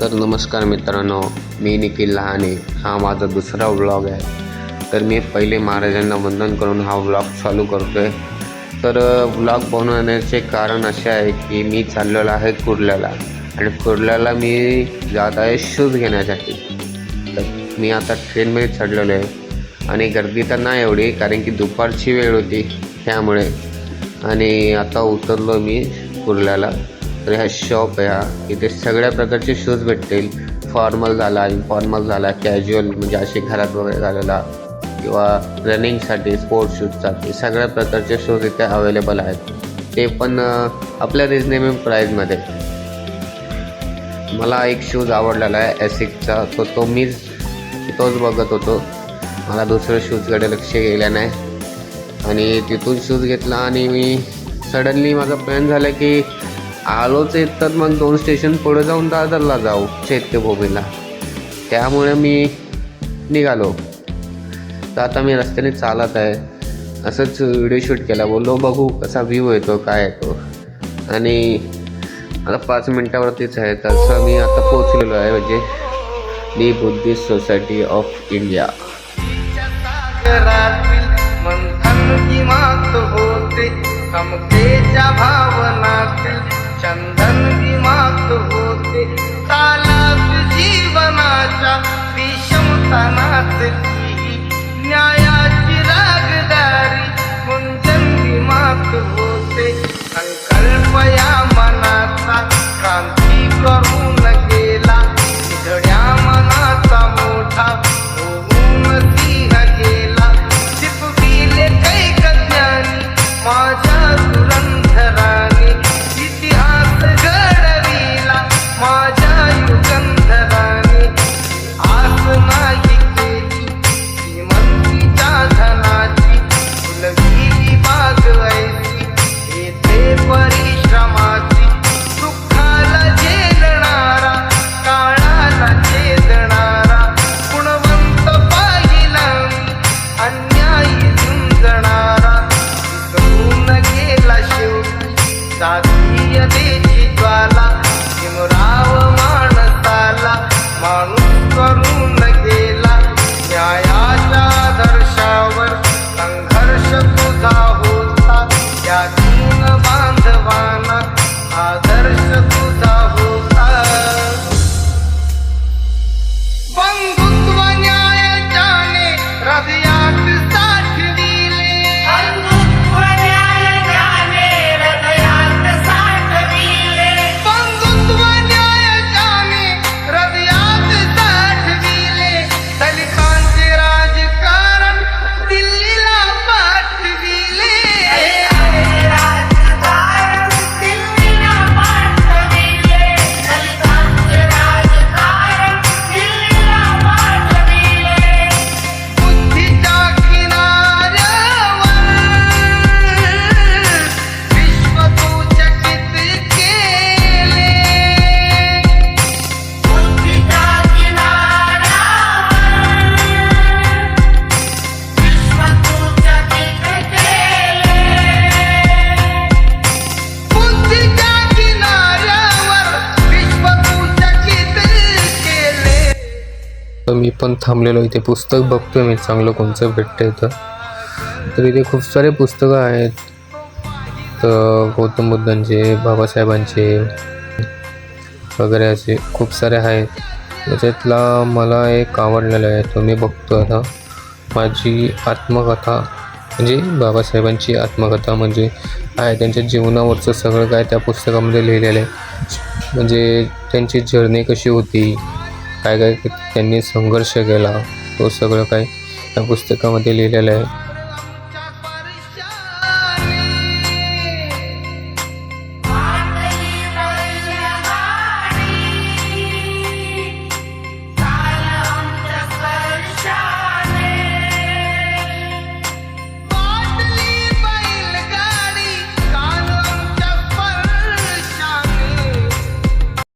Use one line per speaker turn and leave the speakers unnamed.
तर नमस्कार मित्रांनो मी निखिल लहाने. हा माझा दुसरा व्लॉग आहे. तर मी पहिले महाराजांना वंदन करून हा व्लॉग चालू करतो आहे तर व्लॉग बनवण्याचे कारण असे आहे की मी चाललेलो आहे कुर्ल्याला. आणि कुर्ल्याला मी जात आहे शूज घेण्यासाठी. तर मी आता ट्रेनमध्ये चढलेलो आहे. आणि गर्दी तर नाही एवढी कारण की दुपारची वेळ होती त्यामुळे. आणि आता उतरलो मी कुर्ल्याला. तर ह्या शॉप आहे हा. इथे सगळ्या प्रकारचे शूज भेटतील. फॉर्मल झाला इनफॉर्मल झाला कॅज्युअल म्हणजे असे घरात वगैरे घालायला किंवा रनिंगसाठी स्पोर्ट्स शूजसाठी सगळ्या प्रकारचे शूज इथे अवेलेबल आहेत. ते पण आपल्या रिजनेबल प्राईजमध्ये मला एक शूज आवडलेला आहे एसिकचा तो तो मीच तोच बघत होतो. मला दुसऱ्या शूजकडे लक्ष गेलं नाही. आणि तिथून शूज घेतला आणि मी सडनली माझा प्लॅन झाला की आलोच येत तर मग दोन स्टेशन पुढे जाऊन दादरला जाऊ चैत्यभूमीला. त्यामुळे मी निघालो. तर आता मी रस्त्याने चालत आहे. असंच व्हिडिओ शूट केला. बोललो बघू कसा व्ह्यू येतो काय येतो. आणि आता पाच मिनटावरतीच आहे. तसं मी आता पोचलेलो आहे. म्हणजे the Buddhist society of India.
सागरातील होते समतेच्या भावनातील चंदन किमात होते
Carlos. पण थांबलेलो इथे. पुस्तक बघतोय मी चांगलं कोणचं भेटतं इथं तर इथे खूप सारे पुस्तकं आहेत. तर गौतम बुद्धांचे बाबासाहेबांचे वगैरे असे खूप सारे आहेत. त्याच्यातला मला एक आवडलेला आहे तो मी बघतो आता. माझी आत्मकथा म्हणजे बाबासाहेबांची आत्मकथा म्हणजे आहे त्यांच्या जीवनावरचं सगळं काय त्या पुस्तकामध्ये लिहिलेलं आहे. म्हणजे त्यांची जर्नी कशी होती काय काय त्यांनी संघर्ष केला तो सगळं काही त्या पुस्तकामध्ये लिहिलेलं आहे.